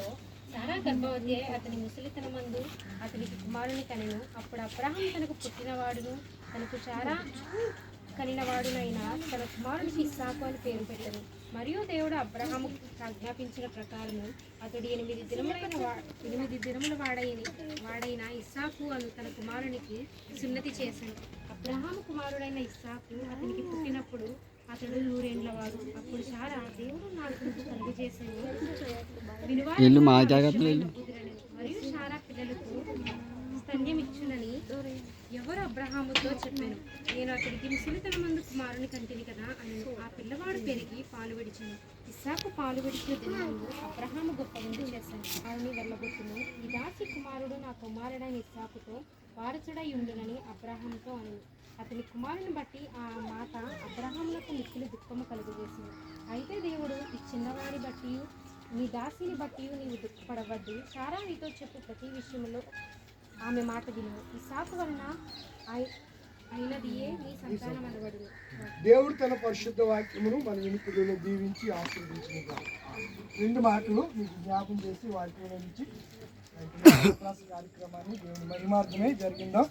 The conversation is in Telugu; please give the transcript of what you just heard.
సమయంలో సారా గర్భవతి అయి అతని ముసలితనమందు అతనికి కుమారుని కనెను. అప్పుడు అబ్రహం తనకు పుట్టినవాడును. తనకు సారా కనినవాడునైనా తన కుమారునికి ఇస్సాకు అని పేరు పెట్టను. మరియు దేవుడు అబ్రహాము ఆజ్ఞాపించిన ప్రకారము అతడు ఎనిమిది దినములైన ఎనిమిది దినముల వాడైన వాడైన ఇస్సాకు అను తన కుమారునికి సున్నతి చేశాను అబ్రహాము కుమారుడైన ఇస్సాకు అతనికి పుట్టినప్పుడు అతడు నూరేండ్ల వాడు అప్పుడు సారా దేవుడు నాకు కలుగు చేశాను వెళ్ళు మా జాగ్రత్తలో వెళ్ళు. మరియు సారా పిల్లలకు స్తన్యమిచ్చునని ఎవరు అబ్రహాముతో చెప్పాను. నేను అతడికి ముసలితన మందు కుమారుని కంటిని కదా అని. ఆ పిల్లవాడు పెరిగి పాలు విడిచాను. ఇస్సాకు పాలు విడిచిన దినంలో అబ్రహాము గొప్ప విందు చేశాను. ఆమెను వెళ్ళగొట్టును. ఈ దాసి కుమారుడు నా కుమారుడైన ఇస్సాకుతో వారసుడై ఉండునని అబ్రహాంతో అని అతని కుమారుని బట్టి ఆ మాట అబ్రహాములకు మిక్కిలి దుఃఖము కలుగజేసింది. అయితే దేవుడు ఈ చిన్నవాని బట్టి నీ దాసిని బట్టి నీవు దుఃఖపడవద్దు. సారా నీతో చెప్పు ప్రతి విషయంలో ఆమె మాట విను. ఈ సాకు వలన అయినదియే నీ సంతానం అనబడును. దేవుడు తన పరిశుద్ధ వాక్యమును మన వినికిడిలో దీవించి ఆశీర్వించిన రెండు మాటలు మీకు జ్ఞాపం చేసి వాక్యం నుంచి కార్యక్రమాన్ని దేవుని మహిమార్థమే జరిగిందో